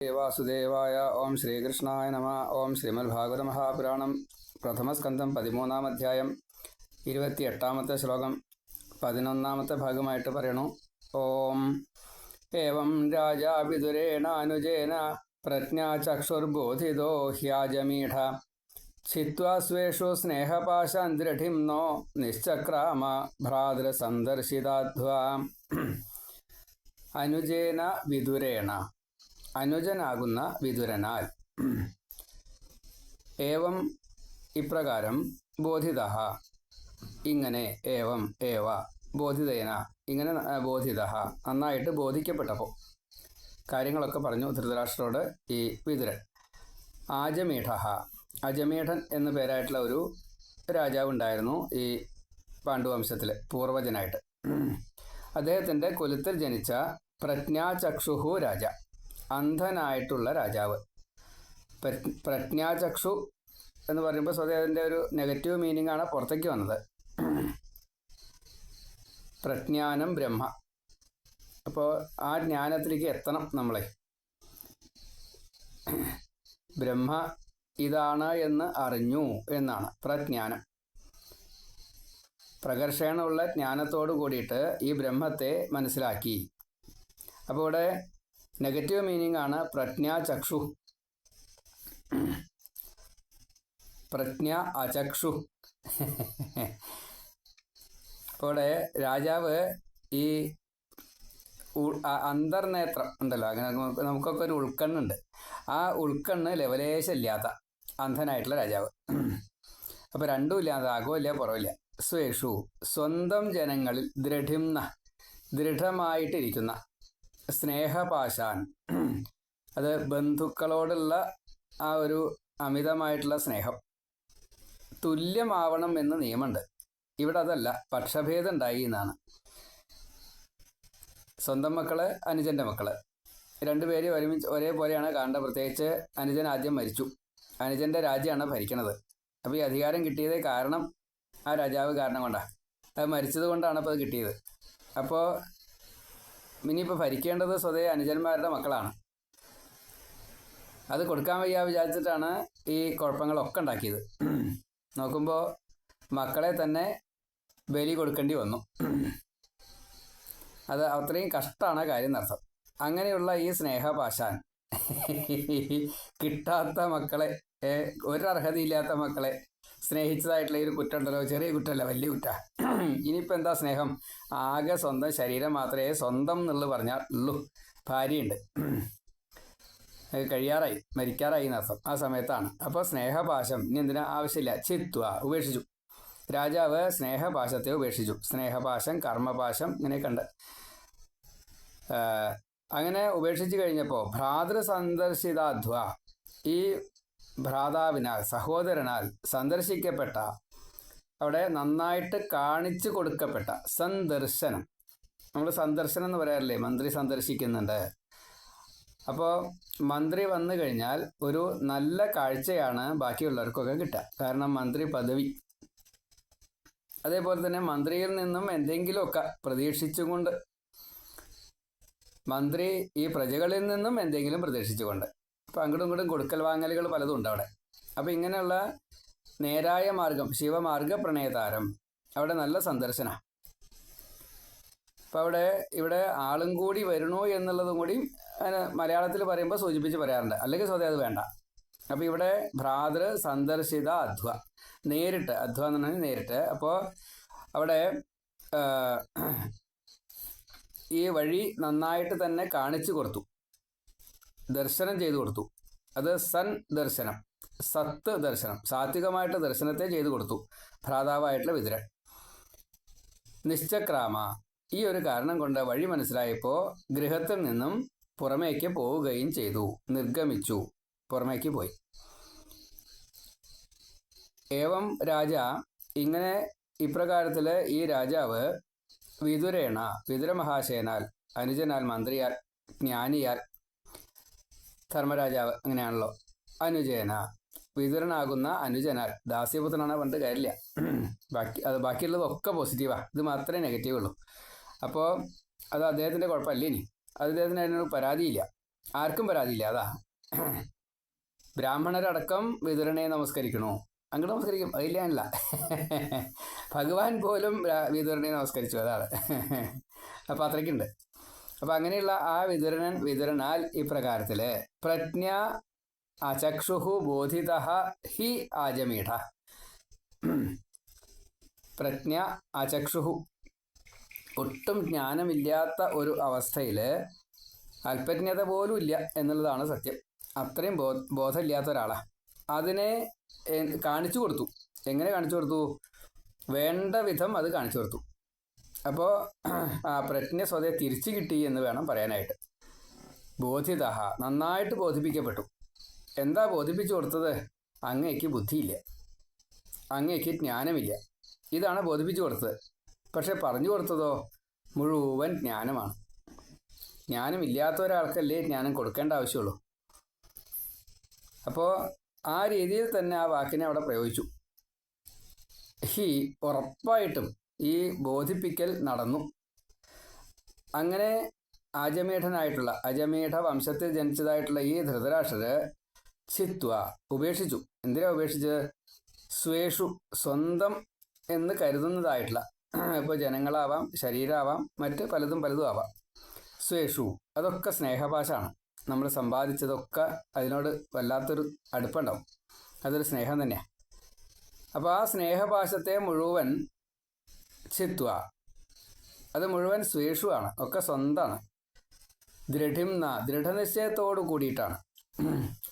വാസുദേവായ ഓം ശ്രീകൃഷ്ണായ നമ ഓം ശ്രീമദ് ഭാഗവത മഹാപുരാണം പ്രഥമസ്കന്ധം പതിമൂന്നാം അധ്യായം ഇരുപത്തി എട്ടാമത്തെ ശ്ലോകം പതിനൊന്നാമത്തെ ഭാഗമായിട്ട് പറയണു. ഓം ഏവം രാജാപിതുരേണാനുജേന പ്രജ്ഞാചക്ഷുർബോധിതോ ഹ്യാജമീഠ ചിത്വാ സ്വേഷു സ്നേഹപാശാന്തരഠിം നോ നിശ്ചക്രാമ ഭ്രാതൃ സന്ദർശിതാധ്വാ അനുജേന വിദുരേണ അനുജനാകുന്ന വിതുരനാൽ. ഏവം ഇപ്രകാരം ബോധിത. ഇങ്ങനെ ഏവം ഏവ ബോധിതേന ഇങ്ങനെ ബോധിത നന്നായിട്ട് ബോധിക്കപ്പെട്ടപ്പോൾ കാര്യങ്ങളൊക്കെ പറഞ്ഞു ധൃതരാഷ്ട്രോട് ഈ വിതുരൻ. ആജമീഠ. അജമീഠൻ എന്ന പേരായിട്ടുള്ള ഒരു രാജാവ് ഉണ്ടായിരുന്നു ഈ പാണ്ഡുവംശത്തിൽ പൂർവജനായിട്ട് അദ്ദേഹത്തിന്റെ കുലത്തിൽ ജനിച്ച പ്രജ്ഞാചക്ഷുഹു രാജ. അന്ധനായിട്ടുള്ള രാജാവ്. പ്രജ്ഞാചക്ഷു എന്ന് പറയുമ്പോൾ സ്വതേ അതിന്റെ ഒരു നെഗറ്റീവ് മീനിങ് ആണ് പുറത്തേക്ക് വന്നത്. പ്രജ്ഞാനം ബ്രഹ്മ. അപ്പോൾ ആ ജ്ഞാനത്തിലേക്ക് എത്തണം നമ്മളെ. ബ്രഹ്മ ഇതാണ് എന്ന് അറിഞ്ഞു എന്നാണ് പ്രജ്ഞാനം. പ്രകർഷണമുള്ള ജ്ഞാനത്തോട് കൂടിയിട്ട് ഈ ബ്രഹ്മത്തെ മനസ്സിലാക്കി. അപ്പോൾ ഇവിടെ നെഗറ്റീവ് മീനിങ് ആണ് പ്രജ്ഞ ചക്ഷു. പ്രജ്ഞ അചക്ഷു. അപ്പോൾ രാജാവ് ഈ അന്തർനേത്രം ഉണ്ടല്ലോ. അങ്ങനെ നമുക്ക് നമുക്കൊക്കെ ഒരു ഉൾക്കണ്ണുണ്ട്. ആ ഉൾക്കണ്ണ് ലെവലേശമില്ലാത്ത അന്ധനായിട്ടുള്ള രാജാവ്. അപ്പോൾ രണ്ടും ഇല്ലാതെ അകമില്ല പുറവില്ല സ്വേഷു സ്വന്തം ജനങ്ങളിൽ ദൃഢിംന ദൃഢമായിട്ടിരിക്കുന്ന സ്നേഹപാശാൻ. അത് ബന്ധുക്കളോടുള്ള ആ ഒരു അമിതമായിട്ടുള്ള സ്നേഹം. തുല്യമാവണം എന്ന് നിയമമുണ്ട്. ഇവിടെ അതല്ല പക്ഷഭേദം ഉണ്ടായി എന്നാണ്. സ്വന്തം മക്കൾ അനുജന്റെ മക്കൾ. രണ്ടുപേര് ഒരുമിച്ച് ഒരേപോലെയാണ് കാണേണ്ടത്. പ്രത്യേകിച്ച് അനുജൻ ആദ്യം മരിച്ചു. അനുജന്റെ രാജ്യമാണ് ഭരിക്കണത്. അപ്പോൾ ഈ അധികാരം കിട്ടിയത് കാരണം ആ രാജാവ് കാരണം കൊണ്ടാണ് അത് മരിച്ചത് കൊണ്ടാണ് അപ്പോൾ അത് കിട്ടിയത്. അപ്പോൾ ഇനിയിപ്പോൾ ഭരിക്കേണ്ടത് സ്വതേ അനുജന്മാരുടെ മക്കളാണ്. അത് കൊടുക്കാൻ വയ്യ വിചാരിച്ചിട്ടാണ് ഈ കുഴപ്പങ്ങളൊക്കെ ഉണ്ടാക്കിയത്. നോക്കുമ്പോൾ മക്കളെ തന്നെ ബലി കൊടുക്കേണ്ടി വന്നു. അത് അത്രയും കഷ്ടമാണ് കാര്യം നടത്തം അങ്ങനെയുള്ള ഈ സ്നേഹപാശാൻ കിട്ടാത്ത മക്കളെ ഒരർഹതയില്ലാത്ത മക്കളെ സ്നേഹിച്ചതായിട്ടുള്ള ഒരു കുറ്റമുണ്ടല്ലോ. ചെറിയ കുറ്റമല്ല വലിയ കുറ്റ. ഇനിയിപ്പോൾ എന്താ സ്നേഹം? ആകെ സ്വന്തം ശരീരം മാത്രമേ സ്വന്തം എന്നുള്ളത് പറഞ്ഞാൽ ഉള്ളൂ ഭാര്യയുണ്ട് കഴിയാറായി മരിക്കാറായി എന്നർത്ഥം ആ സമയത്താണ്. അപ്പോൾ സ്നേഹപാശം ഇനി എന്തിനാ? ആവശ്യമില്ല. ചിത്വ ഉപേക്ഷിച്ചു. രാജാവ് സ്നേഹപാശത്തെ ഉപേക്ഷിച്ചു. സ്നേഹപാശം കർമ്മപാശം ഇങ്ങനെയൊക്കെ ഉണ്ട് അങ്ങനെ ഉപേക്ഷിച്ചു കഴിഞ്ഞപ്പോൾ ഭ്രാതൃ സന്ദർശിതാധ്വ. ഈ ഭ്രാതാവിനാൽ സഹോദരനാൽ സന്ദർശിക്കപ്പെട്ട അവിടെ നന്നായിട്ട് കാണിച്ചു കൊടുക്കപ്പെട്ട സന്ദർശനം. നമ്മൾ സന്ദർശനം എന്ന് പറയാറില്ലേ? മന്ത്രി സന്ദർശിക്കുന്നുണ്ട്. അപ്പോൾ മന്ത്രി വന്നു കഴിഞ്ഞാൽ ഒരു നല്ല കാഴ്ചയാണ് ബാക്കിയുള്ളവർക്കൊക്കെ കിട്ടുക. കാരണം മന്ത്രി പദവി. അതേപോലെ തന്നെ മന്ത്രിയിൽ നിന്നും എന്തെങ്കിലുമൊക്കെ പ്രതീക്ഷിച്ചുകൊണ്ട് മന്ത്രി ഈ പ്രജകളിൽ നിന്നും എന്തെങ്കിലും പ്രതീക്ഷിച്ചുകൊണ്ട് അപ്പം അങ്ങോട്ടും ഇങ്ങോട്ടും കൊടുക്കൽ വാങ്ങലുകൾ പലതും ഉണ്ട് അവിടെ. അപ്പം ഇങ്ങനെയുള്ള നേരായ മാർഗം ശിവമാർഗ പ്രണയതാരം അവിടെ നല്ല സന്ദർശന. അപ്പം അവിടെ ഇവിടെ ആളും കൂടി വരണോ എന്നുള്ളതും കൂടി അങ്ങനെ മലയാളത്തിൽ പറയുമ്പോൾ സൂചിപ്പിച്ച് പറയാറുണ്ട്. അല്ലെങ്കിൽ സ്വതേ അത് വേണ്ട. അപ്പോൾ ഇവിടെ ഭ്രാതൃ സന്ദർശിത അധ്വ. നേരിട്ട് അധ്വ എന്ന് പറഞ്ഞാൽ നേരിട്ട്. അപ്പോൾ അവിടെ ഈ വഴി നന്നായിട്ട് തന്നെ കാണിച്ചു കൊടുത്തു. ദർശനം ചെയ്തു കൊടുത്തു. അത് സൻ ദർശനം സത്ത് ദർശനം സാത്വികമായിട്ട് ദർശനത്തെ ചെയ്തു കൊടുത്തു. ഭ്രാതാവായിട്ടുള്ള വിതുരൻ. നിശ്ചക്രാമ. ഈ ഒരു കാരണം കൊണ്ട് വഴി മനസ്സിലായപ്പോൾ ഗൃഹത്തിൽ നിന്നും പുറമേക്ക് പോവുകയും ചെയ്തു. നിർഗമിച്ചു. പുറമേക്ക് പോയി. ഏവം രാജ ഇങ്ങനെ ഇപ്രകാരത്തിൽ ഈ രാജാവ് വിതുരേണ വിതുരമഹാശയനാൽ അനുജനാൽ മന്ത്രിയാൽ ജ്ഞാനിയാൽ ധർമ്മരാജാവ് അങ്ങനെയാണല്ലോ അനുജേന. വിതുരനാകുന്ന അനുജനാൽ ദാസ്യപുത്രനാണ് പണ്ട് കാര്യമില്ല ബാക്കി അത് ബാക്കിയുള്ളതൊക്കെ പോസിറ്റീവാ ഇത് മാത്രമേ നെഗറ്റീവ് ഉള്ളൂ. അപ്പോൾ അത് അദ്ദേഹത്തിന്റെ കുഴപ്പമല്ല ഇനി. അദ്ദേഹത്തിന് അതിനൊരു പരാതിയില്ല. ആർക്കും പരാതിയില്ല. അതാ. ബ്രാഹ്മണരടക്കം വിതുരനെ നമസ്കരിക്കണോ? അങ്ങോട്ട് നമസ്കരിക്കും. അതില്ല ഭഗവാൻ പോലും വിതുരനെ നമസ്കരിച്ചു. അതാണ്. അപ്പം അത്രയ്ക്കുണ്ട്. അപ്പം അങ്ങനെയുള്ള ആ വിതുരനൻ വിതുരനാൽ ഇപ്രകാരത്തിൽ പ്രജ്ഞ അചക്ഷുഹു ബോധിത ഹി ആജമീഠ. പ്രജ്ഞ അചക്ഷുഹു. ഒട്ടും ജ്ഞാനമില്ലാത്ത ഒരു അവസ്ഥയിൽ അല്പജ്ഞത പോലും ഇല്ല എന്നുള്ളതാണ് സത്യം. അത്രയും ബോ ബോധമില്ലാത്ത ഒരാളാണ് അതിനെ കാണിച്ചു കൊടുത്തു. എങ്ങനെ കാണിച്ചു കൊടുത്തു? വേണ്ട വിധം അത് കാണിച്ചു കൊടുത്തു. അപ്പോൾ പ്രജ്ഞ സ്വതയെ തിരിച്ചു കിട്ടി എന്ന് വേണം പറയാനായിട്ട്. ബോധിത നന്നായിട്ട് ബോധിപ്പിക്കപ്പെട്ടു. എന്താ ബോധിപ്പിച്ചു കൊടുത്തത്? അങ്ങയ്ക്ക് ബുദ്ധിയില്ല. അങ്ങയ്ക്ക് ജ്ഞാനമില്ല. ഇതാണ് ബോധിപ്പിച്ചു കൊടുത്തത്. പക്ഷെ പറഞ്ഞു കൊടുത്തതോ മുഴുവൻ ജ്ഞാനമാണ്. ജ്ഞാനമില്ലാത്ത ഒരാൾക്കല്ലേ ജ്ഞാനം കൊടുക്കേണ്ട ആവശ്യമുള്ളൂ. അപ്പോൾ ആ രീതിയിൽ തന്നെ ആ വാക്കിനെ അവിടെ പ്രയോഗിച്ചു. ഹി ഉറപ്പായിട്ടും ഈ ബോധിപ്പിക്കൽ നടന്നു. അങ്ങനെ അജമേഠനായിട്ടുള്ള അജമേഠ വംശത്തിൽ ജനിച്ചതായിട്ടുള്ള ഈ ധൃതരാഷ്ട്രര് ചിത്വ ഉപേക്ഷിച്ചു. എന്തിനാ ഉപേക്ഷിച്ച് സ്വേഷു സ്വന്തം എന്ന് കരുതുന്നതായിട്ടുള്ള ഇപ്പോൾ ജനങ്ങളാവാം ശരീരമാവാം മറ്റ് പലതും പലതും ആവാം. സ്വേഷു അതൊക്കെ സ്നേഹഭാഷയാണ് നമ്മൾ സമ്പാദിച്ചതൊക്കെ അതിനോട് വല്ലാത്തൊരു അടുപ്പുണ്ടാവും. അതൊരു സ്നേഹം തന്നെയാണ് അപ്പോൾ ആ സ്നേഹഭാഷത്തെ മുഴുവൻ ചിത്വ അത് മുഴുവൻ സ്വേഷുവാണ് ഒക്കെ സ്വന്തമാണ് ദൃഢിംന ദൃഢനിശ്ചയത്തോട് കൂടിയിട്ടാണ്.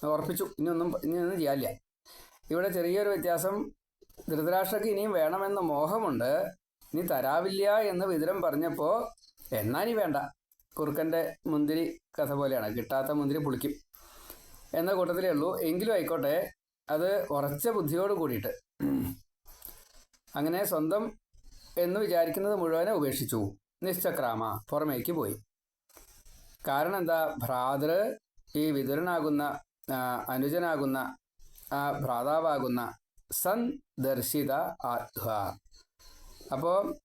ഉറപ്പിച്ചു. ഇനിയൊന്നും ഇനിയൊന്നും ചെയ്യാനില്ല. ഇവിടെ ചെറിയൊരു വ്യത്യാസം. ധൃതരാഷ്ട്രക്ക് ഇനിയും വേണമെന്ന മോഹമുണ്ട്. ഇനി തരാവില്ല എന്ന് വിതുരം പറഞ്ഞപ്പോൾ എന്നാ ഇനി വേണ്ട. കുറുക്കന്റെ മുന്തിരി കഥ പോലെയാണ്. കിട്ടാത്ത മുന്തിരി പുളിക്കും. എന്ന കൂട്ടത്തിലേ ഉള്ളൂ. എങ്കിലും ആയിക്കോട്ടെ. അത് ഉറച്ച ബുദ്ധിയോട് കൂടിയിട്ട്. അങ്ങനെ സ്വന്തം എന്ന് വിചാരിക്കുന്നത് മുഴുവനെ ഉപേക്ഷിച്ചു. നിശ്ചക്രാമ. പുറമേക്ക് പോയി. കാരണം എന്താ ഭ്രാതൃ ഈ വിതുരനാകുന്ന അനുജനാകുന്ന ആ ഭ്രാതാവാകുന്ന സന്ദർശിത ആത്മ അപ്പോൾ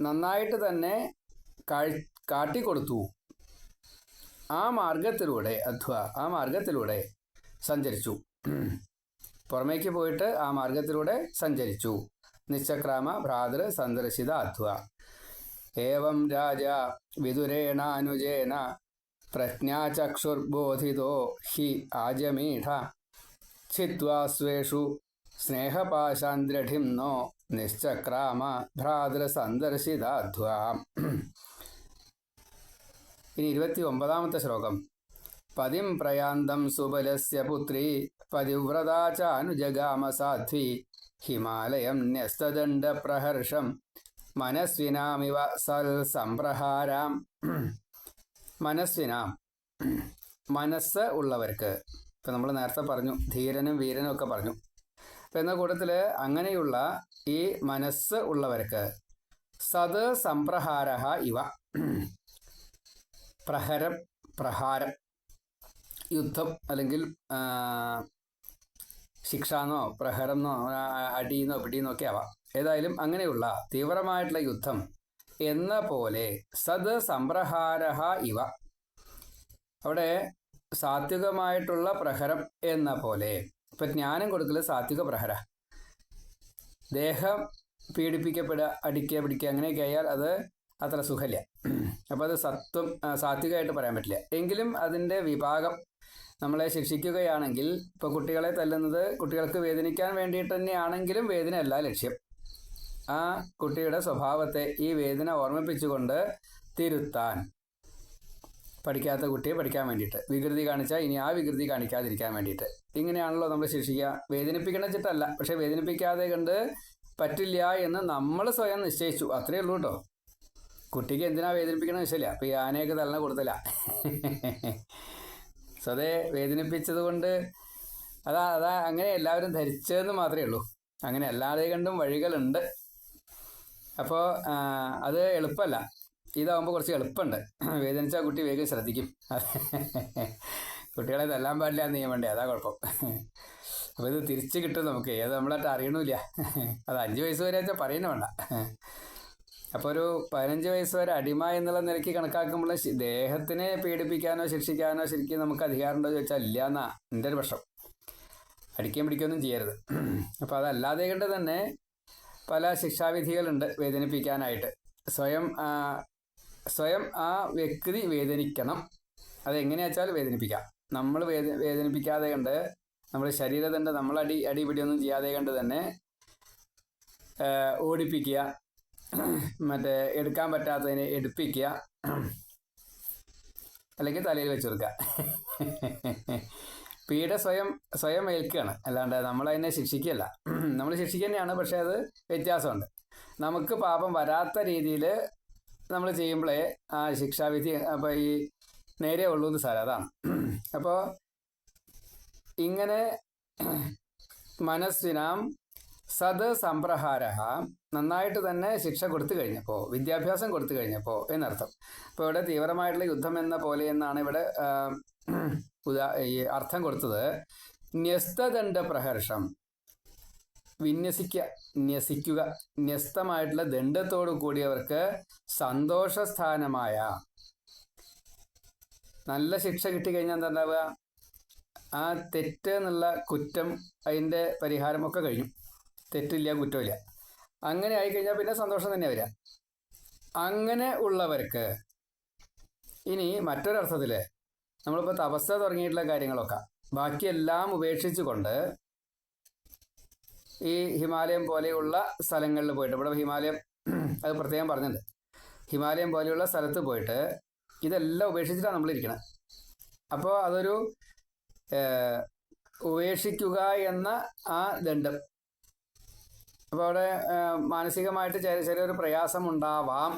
നന്നായിട്ട് തന്നെ കാട്ടിക്കൊടുത്തു. ആ മാർഗത്തിലൂടെ അധ്വ ആ മാർഗത്തിലൂടെ സഞ്ചരിച്ചു. പുറമേക്ക് പോയിട്ട് ആ മാർഗത്തിലൂടെ സഞ്ചരിച്ചു. നിശ്ചക്രാമ ഭ്രാതൃ സന്ദർശിത അധ്വ. ഏവം രാജ വിദുരേണാനുജേന പ്രജ്ഞാചക്ഷുർബോധിതോ ഹി ആജമീഠ ഛിത്വാ സ്വേഷു സ്നേഹപാശാന്ദ്രഠിം നോ നിശ്ചക്രാമ ഭ്രാതൃസന്ദർശിതാധ്വ ഇനി ഇരുപത്തി ഒമ്പതാമത്തെ ശ്ലോകം. പതിം പ്രയാന്തം സുബലസ്യ പുത്രി പതിവ്രതാ ചാനുജഗാമ സാധ്വി ഹിമാലയം ന്യസ്തദണ്ഡ പ്രഹർഷം മനസ്വിനാമിവ സൽ സംപ്രഹാരാം. മനസ്വിനാം മനസ്സ് ഉള്ളവർക്ക്. ഇപ്പം നമ്മൾ നേരത്തെ പറഞ്ഞു ധീരനും വീരനും ഒക്കെ പറഞ്ഞു. അപ്പം എന്ന കൂട്ടത്തിൽ അങ്ങനെയുള്ള ഈ മനസ്സ് ഉള്ളവർക്ക് സത് സംപ്രഹാര ഇവ. പ്രഹരം പ്രഹാരം യുദ്ധം അല്ലെങ്കിൽ ശിക്ഷാന്നോ പ്രഹരമെന്നോ അടിയെന്നോ പിടിയെന്നോ ഒക്കെ ആവാം. ഏതായാലും അങ്ങനെയുള്ള തീവ്രമായിട്ടുള്ള യുദ്ധം എന്ന പോലെ സത് സംപ്രഹാര ഇവ. അവിടെ സാത്വികമായിട്ടുള്ള പ്രഹരം എന്ന പോലെ ഇപ്പം ജ്ഞാനം കൊടുക്കൽ സാത്വിക പ്രഹര. ദേഹം പീഡിപ്പിക്കപ്പെടുക അടിക്കുക പിടിക്കുക അങ്ങനെയൊക്കെ ആയാൽ അത് അത്ര സുഖമില്ല അപ്പോൾ അത് സത്വം സാത്വികമായിട്ട് പറയാൻ പറ്റില്ല. എങ്കിലും അതിന്റെ വിഭാഗം നമ്മളെ ശിക്ഷിക്കുകയാണെങ്കിൽ ഇപ്പോൾ കുട്ടികളെ തല്ലുന്നത് കുട്ടികൾക്ക് വേദനിക്കാൻ വേണ്ടിയിട്ട് തന്നെയാണെങ്കിലും വേദനയല്ല ലക്ഷ്യം. ആ കുട്ടിയുടെ സ്വഭാവത്തെ ഈ വേദന ഓർമ്മിപ്പിച്ചുകൊണ്ട് തിരുത്താൻ പഠിക്കാത്ത കുട്ടിയെ പഠിക്കാൻ വേണ്ടിയിട്ട്. വികൃതി കാണിച്ചാൽ ഇനി ആ വികൃതി കാണിക്കാതിരിക്കാൻ വേണ്ടിയിട്ട്. ഇങ്ങനെയാണല്ലോ നമ്മൾ ശിക്ഷിക്കുക. വേദനിപ്പിക്കണം ചിട്ടല്ല. പക്ഷേ വേദനിപ്പിക്കാതെ കണ്ട് പറ്റില്ല എന്ന് നമ്മൾ സ്വയം നിശ്ചയിച്ചു. അത്രയേ ഉള്ളൂ കേട്ടോ. കുട്ടിക്ക് എന്തിനാ വേദനിപ്പിക്കണമെന്ന് വെച്ചില്ല അപ്പോൾ ഈ ആനയൊക്കെ തലന കൊടുത്തില്ല സ്വതേ വേദനിപ്പിച്ചത് കൊണ്ട് അതാ അതാ അങ്ങനെ എല്ലാവരും ധരിച്ചതെന്ന് മാത്രമേ ഉള്ളൂ. അങ്ങനെ അല്ലാതെ കണ്ടും വഴികളുണ്ട്. അപ്പോൾ അത് എളുപ്പമല്ല. ഇതാവുമ്പോൾ കുറച്ച് എളുപ്പമുണ്ട്. വേദനിച്ചാൽ കുട്ടി വേഗം ശ്രദ്ധിക്കും. കുട്ടികളെ തല്ലാൻ പാടില്ല എന്ന് ചെയ്യാൻ വേണ്ടി അതാ കുഴപ്പം. അപ്പോൾ ഇത് തിരിച്ച് കിട്ടും നമുക്ക്. ഏത് നമ്മളായിട്ട് അറിയണമില്ല അത് അഞ്ച് വയസ്സ് വരെ വെച്ചാൽ പറയുന്നു വേണ്ട. അപ്പോൾ ഒരു പതിനഞ്ച് വയസ്സ് വരെ അടിമ എന്നുള്ള നിലയ്ക്ക് കണക്കാക്കുമ്പോൾ ദേഹത്തിനെ പീഡിപ്പിക്കാനോ ശിക്ഷിക്കാനോ ശരിക്കും നമുക്ക് അധികാരമുണ്ടോ ചോദിച്ചാൽ ഇല്ല എന്നാ എന്റെ ഒരു പക്ഷം അടിക്കുകയും പിടിക്കുകയൊന്നും ചെയ്യരുത്. അപ്പോൾ അതല്ലാതെ കണ്ട് തന്നെ പല ശിക്ഷാവിധികളുണ്ട് വേദനിപ്പിക്കാനായിട്ട്. സ്വയം സ്വയം ആ വ്യക്തി വേദനിക്കണം. അതെങ്ങനെയാ വെച്ചാൽ വേദനിപ്പിക്കാം. നമ്മൾ വേദ വേദനിപ്പിക്കാതെ കണ്ട് നമ്മൾ ശരീരത്തിന്റെ നമ്മൾ അടി അടിപിടിയൊന്നും ചെയ്യാതെ കണ്ട് തന്നെ ഓടിപ്പിക്കുക മറ്റേ എടുക്കാൻ പറ്റാത്തതിനെ എടുപ്പിക്കുക. അല്ലെങ്കിൽ തലയിൽ വെച്ച് കൊടുക്കുക. പീഡ സ്വയം സ്വയം ഏൽക്കുകയാണ്. അല്ലാണ്ട് നമ്മളതിനെ ശിക്ഷിക്കുകയല്ല. നമ്മൾ ശിക്ഷിക്കുക തന്നെയാണ് പക്ഷേ അത് വ്യത്യാസമുണ്ട്. നമുക്ക് പാപം വരാത്ത രീതിയിൽ നമ്മൾ ചെയ്യുമ്പോഴേ ആ ശിക്ഷാവിധി അപ്പോൾ ഈ നേരെ ഉള്ളൂ എന്ന് സാരം. അതാണ്. അപ്പോൾ ഇങ്ങനെ മനസ്സിനാം സത് സംപ്രഹാര നന്നായിട്ട് തന്നെ ശിക്ഷ കൊടുത്തു കഴിഞ്ഞപ്പോൾ വിദ്യാഭ്യാസം കൊടുത്തു കഴിഞ്ഞപ്പോൾ എന്നർത്ഥം. അപ്പോൾ ഇവിടെ തീവ്രമായിട്ടുള്ള യുദ്ധം എന്ന പോലെ എന്നാണ് ഇവിടെ ഉദാ ഈ അർത്ഥം കൊടുത്തത്. ന്യസ്തദണ്ഡ പ്രഹർഷം. വിന്യസിക്കുക ന്യസിക്കുക. ന്യസ്തമായിട്ടുള്ള ദണ്ഡത്തോടു കൂടിയവർക്ക് സന്തോഷസ്ഥാനമായ. നല്ല ശിക്ഷ കിട്ടിക്കഴിഞ്ഞാൽ എന്താ ഉണ്ടാവുക? ആ തെറ്റ് എന്നുള്ള കുറ്റം അതിന്റെ പരിഹാരമൊക്കെ കഴിഞ്ഞു. തെറ്റില്ല കുറ്റമില്ല. അങ്ങനെ ആയിക്കഴിഞ്ഞാൽ പിന്നെ സന്തോഷം തന്നെ വരിക അങ്ങനെ ഉള്ളവർക്ക് ഇനി മറ്റൊരർത്ഥത്തിൽ നമ്മളിപ്പോൾ തപസ് തുടങ്ങിയിട്ടുള്ള കാര്യങ്ങളൊക്കെ ബാക്കിയെല്ലാം ഉപേക്ഷിച്ചുകൊണ്ട് ഈ ഹിമാലയം പോലെയുള്ള സ്ഥലങ്ങളിൽ പോയിട്ട് ഇവിടെ ഹിമാലയം അത് പ്രത്യേകം പറഞ്ഞിട്ടുണ്ട്. ഹിമാലയം പോലെയുള്ള സ്ഥലത്ത് പോയിട്ട് ഇതെല്ലാം ഉപേക്ഷിച്ചിട്ടാണ് ഇരിക്കണം അപ്പോൾ അതൊരു ഉപേക്ഷിക്കുക എന്ന ആ ദണ്ഡം അപ്പോൾ അവിടെ മാനസികമായിട്ട് ചെറിയ ചെറിയൊരു പ്രയാസം ഉണ്ടാവാം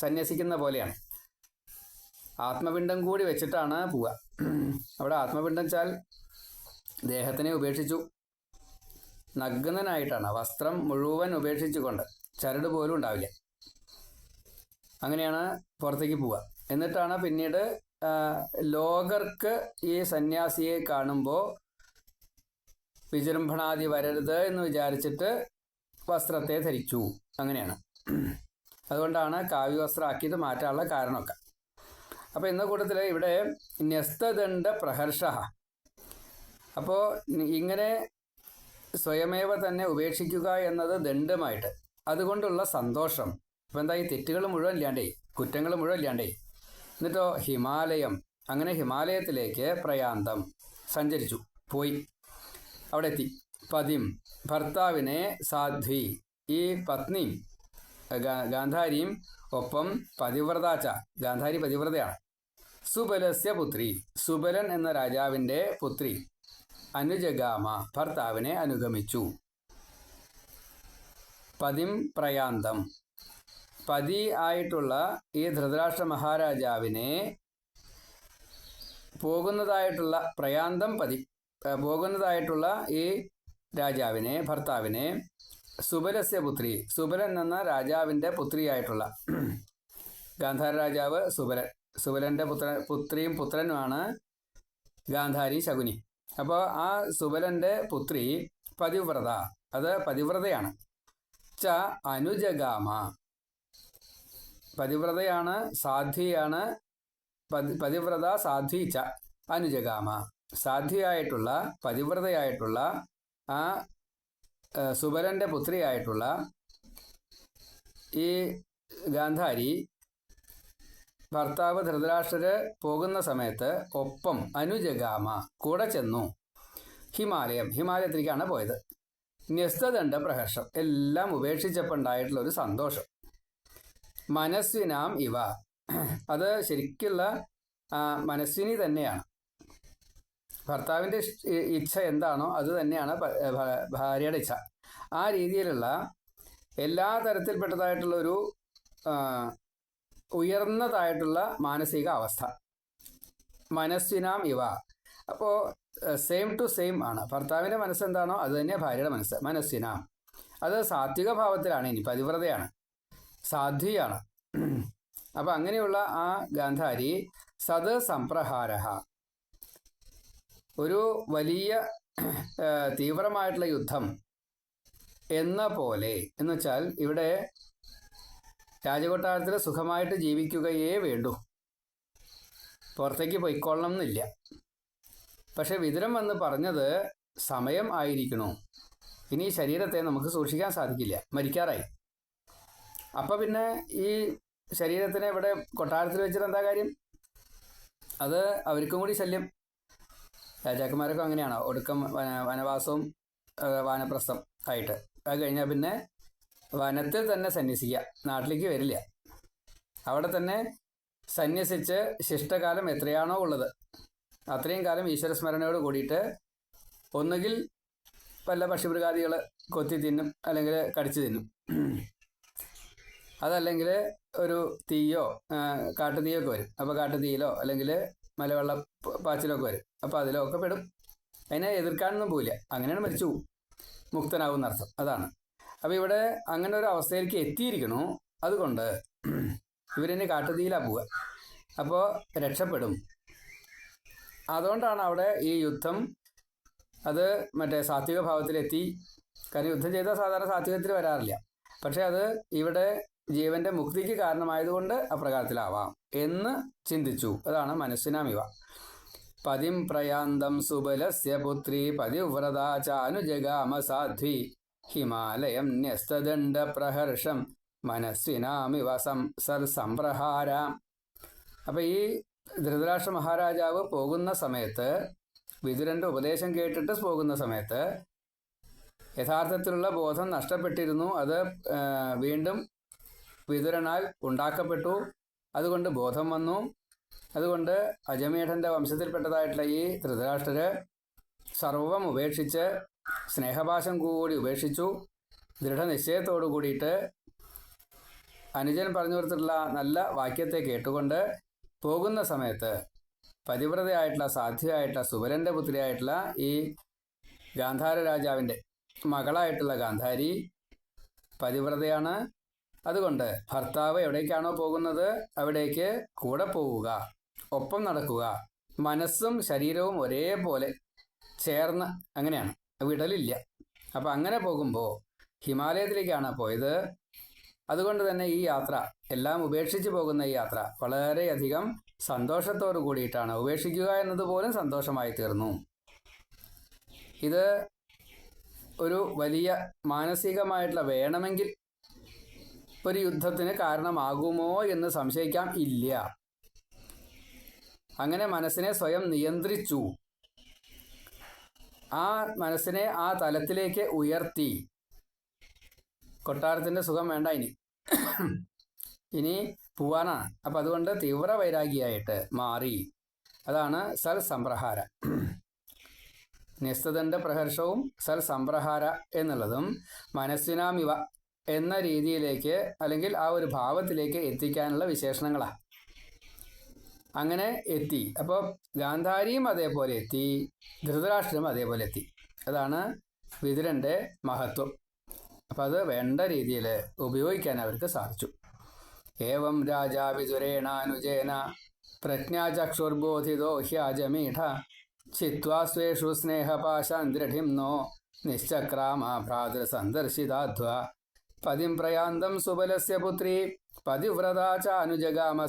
സന്യസിക്കുന്ന പോലെയാണ്. ആത്മപിണ്ഡം കൂടി വെച്ചിട്ടാണ് പോവുക അവിടെ ആത്മപിണ്ഡം വെച്ചാൽ ദേഹത്തിനെ ഉപേക്ഷിച്ചു. നഗ്നനായിട്ടാണ്. വസ്ത്രം മുഴുവൻ ഉപേക്ഷിച്ചുകൊണ്ട് ചരട് പോലും ഉണ്ടാവില്ല. അങ്ങനെയാണ് പുറത്തേക്ക് പോവുക എന്നിട്ടാണ് പിന്നീട് ലോകർക്ക് ഈ സന്യാസിയെ കാണുമ്പോൾ വിജൃംഭണാദി വരരുത് എന്ന് വിചാരിച്ചിട്ട് വസ്ത്രത്തെ ധരിച്ചു. അങ്ങനെയാണ്. അതുകൊണ്ടാണ് കാവ്യ വസ്ത്രമാക്കിയത് മാറ്റാനുള്ള കാരണമൊക്കെ. അപ്പോൾ ഇന്ന കൂട്ടത്തിൽ ഇവിടെ ന്യസ്തദണ്ഡ പ്രഹർഷ. അപ്പോൾ ഇങ്ങനെ സ്വയമേവ തന്നെ ഉപേക്ഷിക്കുക എന്നത് ദണ്ഡമായിട്ട്. അതുകൊണ്ടുള്ള സന്തോഷം. ഇപ്പം എന്താ ഈ തെറ്റുകൾ മുഴുവൻ ഇല്ലാണ്ടേ? കുറ്റങ്ങൾ മുഴുവൻ ഇല്ലാണ്ടേ? എന്നിട്ടോ ഹിമാലയം. അങ്ങനെ ഹിമാലയത്തിലേക്ക് പ്രയാന്തം സഞ്ചരിച്ചു. പോയി. അവിടെ എത്തി പതിം. ഭർത്താവിനെ സാധ്വി. ഈ പത്നി ഗാന്ധാരിയും ഒപ്പം പതിവ്രതാച്ച ഗാന്ധാരി പതിവ്രതയാണ്. സുബലസ്യ പുത്രി. സുബലൻ എന്ന രാജാവിന്റെ പുത്രി. അനുജഗാമ ഭർത്താവിനെ അനുഗമിച്ചു. പതിം പ്രയാന്തം. പതി ആയിട്ടുള്ള ഈ ധൃതരാഷ്ട്ര മഹാരാജാവിനെ പോകുന്നതായിട്ടുള്ള പ്രയാന്തം പതി പോകുന്നതായിട്ടുള്ള ഈ രാജാവിനെ ഭർത്താവിനെ സുബലസ്യ പുത്രി. സുബലൻ എന്ന രാജാവിന്റെ പുത്രിയായിട്ടുള്ള ഗാന്ധാര രാജാവ് സുബലൻ. സുബലന്റെ പുത്ര പുത്രിയും പുത്രനുമാണ് ഗാന്ധാരി ശകുനി. അപ്പോൾ ആ സുബലന്റെ പുത്രി പതിവ്രത. അത് പതിവ്രതയാണ്. ച അനുജഗാമ. പതിവ്രതയാണ് സാധ്വിയാണ് പതി പതിവ്രത സാധ്വി ച അനുജഗാമ. സാധ്യയായിട്ടുള്ള പതിവ്രതയായിട്ടുള്ള ആ സുബലന്റെ പുത്രിയായിട്ടുള്ള ഈ ഗാന്ധാരി ഭർത്താവ് ധൃതരാഷ്ട്രര് പോകുന്ന സമയത്ത് ഒപ്പം അനുജഗാമ കൂടെ ചെന്നു. ഹിമാലയം ഹിമാലയത്തിലേക്കാണ് പോയത്. ന്യസ്തദണ്ഡ പ്രഹർഷം എല്ലാം ഉപേക്ഷിച്ചപ്പോൾ ഉണ്ടായിട്ടുള്ള ഒരു സന്തോഷം. മനസ്സിനാം ഇവ. അത് ശരിക്കുള്ള മനസ്വിനി തന്നെയാണ്. ഭർത്താവിന്റെ ഇച്ഛ എന്താണോ അത് തന്നെയാണ് ഭാര്യയുടെ ഇച്ഛ. ആ രീതിയിലുള്ള എല്ലാ തരത്തിൽപ്പെട്ടതായിട്ടുള്ള ഒരു ഉയർന്നതായിട്ടുള്ള മാനസിക അവസ്ഥ. മനസ്സിനാം ഇവ. അപ്പോൾ സെയിം ടു സെയിം ആണ്. ഭർത്താവിന്റെ മനസ്സെന്താണോ അത് തന്നെ ഭാര്യയുടെ മനസ്സ്. മനസ്സിനാം. അത് സാത്വിക ഭാവത്തിലാണ് ഇനി പതിവ്രതയാണ് സാധ്വിയാണ്. അപ്പം അങ്ങനെയുള്ള ആ ഗാന്ധാരി സത് സംപ്രഹാര ഒരു വലിയ തീവ്രമായിട്ടുള്ള യുദ്ധം എന്ന പോലെ എന്ന് വെച്ചാൽ ഇവിടെ രാജകൊട്ടാരത്തിൽ സുഖമായിട്ട് ജീവിക്കുകയേ വേണ്ടൂ. പുറത്തേക്ക് പൊയ്ക്കൊള്ളണം എന്നില്ല. പക്ഷെ വിതുരം വന്ന് പറഞ്ഞത് സമയം ആയിരിക്കണു. ഇനി ശരീരത്തെ നമുക്ക് സൂക്ഷിക്കാൻ സാധിക്കില്ല. മരിക്കാറായി. അപ്പം പിന്നെ ഈ ശരീരത്തിനെ ഇവിടെ കൊട്ടാരത്തിൽ വെച്ചിട്ട് എന്താ കാര്യം? അത് അവർക്കും കൂടി ശല്യം. രാജാക്കന്മാരൊക്കെ അങ്ങനെയാണോ. ഒടുക്കം വന വനവാസവും വാനപ്രസ്ഥം ആയിട്ട്. അത് കഴിഞ്ഞാൽ പിന്നെ വനത്തിൽ തന്നെ സന്യസിക്കുക നാട്ടിലേക്ക് വരില്ല. അവിടെ തന്നെ സന്യസിച്ച് ശിഷ്ടകാലം എത്രയാണോ ഉള്ളത്. അത്രയും കാലം ഈശ്വര സ്മരണയോട് കൂടിയിട്ട് ഒന്നുകിൽ പല പക്ഷിമൃഗാദികൾ കൊത്തി തിന്നും അല്ലെങ്കിൽ കടിച്ചു തിന്നും. അതല്ലെങ്കിൽ ഒരു തീയോ കാട്ടുതീയൊക്കെ വരും. അപ്പോൾ കാട്ടുതീയിലോ അല്ലെങ്കിൽ മലവെള്ള പാച്ചിലൊക്കെ വരും. അപ്പോൾ അതിലൊക്കെ പെടും. അതിനെ എതിർക്കാനൊന്നും പോവില്ല. അങ്ങനെയാണ് മരിച്ചു പോകും മുക്തനാകും എന്നർത്ഥം. അതാണ്. അപ്പോൾ ഇവിടെ അങ്ങനെ ഒരു അവസ്ഥയിലേക്ക് എത്തിയിരിക്കണു അതുകൊണ്ട് ഇവരെന്നെ കാട്ടുതീയിലാണ് പോവുക. അപ്പോൾ രക്ഷപ്പെടും. അതുകൊണ്ടാണ് അവിടെ ഈ യുദ്ധം അത് മറ്റേ സാത്വിക ഭാവത്തിലെത്തി. കാരണം യുദ്ധം ചെയ്താൽ സാധാരണ സാത്വികത്തിൽ വരാറില്ല. പക്ഷേ അത് ഇവിടെ ജീവന്റെ മുക്തിക്ക് കാരണമായതുകൊണ്ട് അപ്രകാരത്തിലാവാം എന്ന് ചിന്തിച്ചു. അതാണ് മനസ്സിനാമിവ. പതിം പ്രയാന്തം സുബലസ്യ പുത്രി പതിവ്രതാ ചാനുജഗാമ സാധ്വി ഹിമാലയം ന്യസ്തദണ്ഡ പ്രഹർഷം വസം സർ സംപ്രഹാര അപ്പൊ ഈ ധൃതരാഷ്ട്ര മഹാരാജാവ് പോകുന്ന സമയത്ത് വിദുരന്റെ ഉപദേശം കേട്ടിട്ട് പോകുന്ന സമയത്ത് യഥാർത്ഥത്തിലുള്ള ബോധം നഷ്ടപ്പെട്ടിരുന്നു. അത് വീണ്ടും വിതുരനാൽ ഉണ്ടാക്കപ്പെട്ടു. അതുകൊണ്ട് ബോധം വന്നു. അതുകൊണ്ട് അജമേഠന്റെ വംശത്തിൽപ്പെട്ടതായിട്ടുള്ള ഈ ധൃതരാഷ്ട്രര് സർവം ഉപേക്ഷിച്ച് സ്നേഹപാശം കൂടി ഉപേക്ഷിച്ചു. ദൃഢനിശ്ചയത്തോടു കൂടിയിട്ട് അനുജൻ പറഞ്ഞു കൊടുത്തിട്ടുള്ള നല്ല വാക്യത്തെ കേട്ടുകൊണ്ട് പോകുന്ന സമയത്ത് പതിവ്രതയായിട്ടുള്ള സാധ്യയായിട്ടുള്ള സുബലന്റെ പുത്രിയായിട്ടുള്ള ഈ ഗാന്ധാര രാജാവിന്റെ മകളായിട്ടുള്ള ഗാന്ധാരി പതിവ്രതയാണ്. അതുകൊണ്ട് ഭർത്താവ് എവിടേക്കാണോ പോകുന്നത് അവിടേക്ക് കൂടെ പോവുക. ഒപ്പം നടക്കുക. മനസ്സും ശരീരവും ഒരേപോലെ ചേർന്ന് അങ്ങനെയാണ്. വിടലില്ല. അപ്പം അങ്ങനെ പോകുമ്പോൾ ഹിമാലയത്തിലേക്കാണ് പോയത്. അതുകൊണ്ട് തന്നെ ഈ യാത്ര എല്ലാം ഉപേക്ഷിച്ച് പോകുന്ന ഈ യാത്ര വളരെയധികം സന്തോഷത്തോടു കൂടിയിട്ടാണ്. ഉപേക്ഷിക്കുക എന്നത് പോലും സന്തോഷമായി തീർന്നു. ഇത് ഒരു വലിയ മാനസികമായിട്ടുള്ള വേണമെങ്കിൽ ഒരു യുദ്ധത്തിന് കാരണമാകുമോ എന്ന് സംശയിക്കാം ഇല്ല. അങ്ങനെ മനസ്സിനെ സ്വയം നിയന്ത്രിച്ചു. ആ മനസ്സിനെ ആ തലത്തിലേക്ക് ഉയർത്തി. കൊട്ടാരത്തിന്റെ സുഖം വേണ്ട ഇനി. ഇനി പോവാനാണ് അപ്പം അതുകൊണ്ട് തീവ്ര വൈരാഗിയായിട്ട് മാറി. അതാണ് സൽ സംപ്രഹാര നിസ്തദണ്ഡ പ്രഹർഷവും സൽ സംപ്രഹാര എന്നുള്ളതും മനസ്സിനാമിവ എന്ന രീതിയിലേക്ക് അല്ലെങ്കിൽ ആ ഒരു ഭാവത്തിലേക്ക് എത്തിക്കാനുള്ള വിശേഷണങ്ങളാണ് അങ്ങനെ എത്തി. അപ്പോൾ ഗാന്ധാരിയും അതേപോലെ എത്തി. ധൃതരാഷ്ട്രം അതേപോലെ എത്തി. അതാണ് വിതുരന്റെ മഹത്വം. അപ്പം അത് വേണ്ട രീതിയിൽ ഉപയോഗിക്കാൻ അവർക്ക് സാധിച്ചു. ഏവം രാജാ വിതുരേണാനുജേന പ്രജ്ഞാചക്ഷുർബോധിതോ ഹ്യാജമീഠ ചിത്വാ നിശ്ചക്രാമ ഭ്രാതൃസന്ദർശിതാധ്വ പതിം പ്രയാന്തം സുബലസ്യ പുത്രി പതിവ്രതാ ചാനുജഗാമ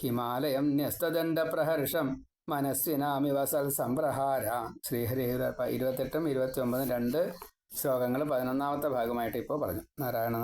ഹിമാലയം ന്യസ്തദണ്ഡ പ്രഹർഷം മനസ്സിനാമിവ വസൽ സംപ്രഹാര. ശ്രീഹരി ഇരുപത്തെട്ടും ഇരുപത്തി ഒമ്പതും രണ്ട് ശ്ലോകങ്ങൾ പതിനൊന്നാമത്തെ ഭാഗമായിട്ട് ഇപ്പോൾ പറഞ്ഞു. നാരായണ